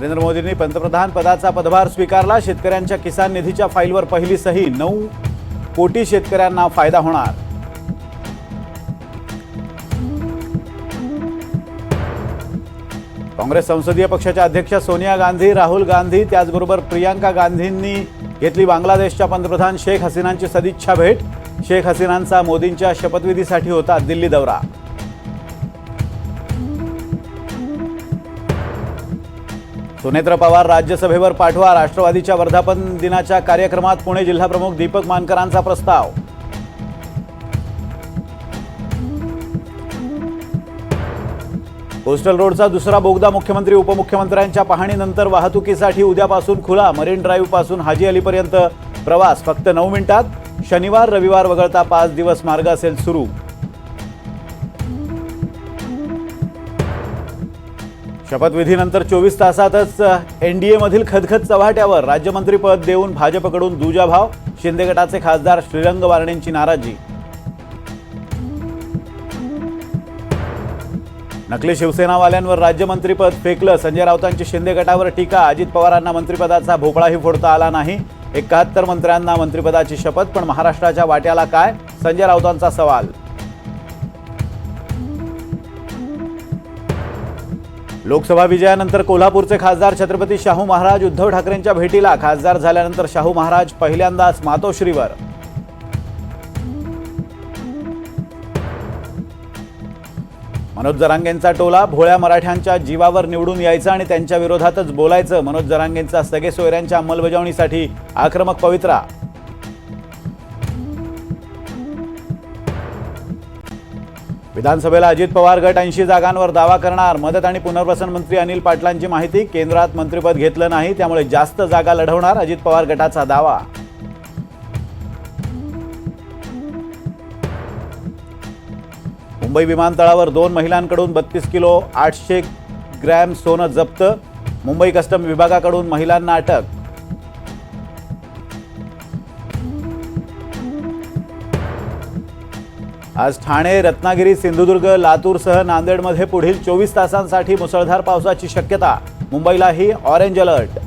नरेंद्र मोदींनी पंतप्रधान पदाचा पदभार स्वीकारला. शेतकऱ्यांच्या किसान निधीच्या फाईलवर पहिली सही. नऊ कोटी शेतकऱ्यांना फायदा होणार. काँग्रेस संसदीय पक्षाच्या अध्यक्ष सोनिया गांधी राहुल गांधी त्याचबरोबर प्रियांका गांधींनी घेतली बांगलादेशच्या पंतप्रधान शेख हसीनांची सदिच्छा भेट. शेख हसीनांचा मोदींच्या शपथविधीसाठी होता दिल्ली दौरा. सुनेत्र पवार राज्यसभेवर पाठवा राष्ट्रवादीच्या वर्धापन दिनाच्या कार्यक्रमात पुणे जिल्हाप्रमुख दीपक मानकरांचा प्रस्ताव. कोस्टल रोडचा दुसरा बोगदा मुख्यमंत्री उपमुख्यमंत्र्यांच्या पाहणीनंतर वाहतुकीसाठी उद्यापासून खुला मरीन ड्राईव्हपासून हाजी अलीपर्यंत प्रवास फक्त नऊ मिनिटात? शनिवार रविवार वगळता पाच दिवस मार्ग असेल सुरू. शपथविधीनंतर चोवीस तासातच एन डी एमधील खदखद चव्हाट्यावर राज्यमंत्रीपद देऊन भाजपकडून दुजाभाव शिंदे गटाचे खासदार श्रीरंग वारणेंची नाराजी. नकली शिवसेनावाल्यांवर राज्यमंत्रीपद फेकलं संजय राऊतांची शिंदे गटावर टीका अजित पवारांना मंत्रिपदाचा भोपळाही फोडता आला नाही. एकाहत्तर मंत्र्यांना मंत्रिपदाची शपथ पण महाराष्ट्राच्या वाट्याला काय? संजय राऊतांचा सवाल. लोकसभा विजयानंतर कोल्हापूरचे खासदार छत्रपती शाहू महाराज उद्धव ठाकरेंच्या भेटीला खासदार झाल्यानंतर शाहू महाराज पहिल्यांदाच मातोश्रीवर. मनोज जरांगेंचा टोला भोळ्या मराठ्यांच्या जीवावर निवडून यायचं आणि त्यांच्या विरोधातच बोलायचं. मनोज जरांगेंचा सगळे सोयऱ्यांच्या अंमलबजावणीसाठी आक्रमक पवित्रा विधानसभेला अजित पवार गट ऐंशी जागांवर दावा करणार. मदत आणि पुनर्वसन मंत्री अनिल पाटलांची माहिती. केंद्रात मंत्रिपद घेतलं नाही त्यामुळे जास्त जागा लढवणार अजित पवार गटाचा दावा. मुंबई विमानतळावर दोन महिलांकडून बत्तीस किलो आठशे ग्रॅम सोनं जप्त. मुंबई कस्टम विभागाकडून महिलांना अटक. आज ठाणे रत्नागिरी सिंधुदुर्ग लातूरसह नांदेडमध्ये पुढील चोवीस तासांसाठी मुसळधार पावसाची शक्यता. मुंबईलाही ऑरेंज अलर्ट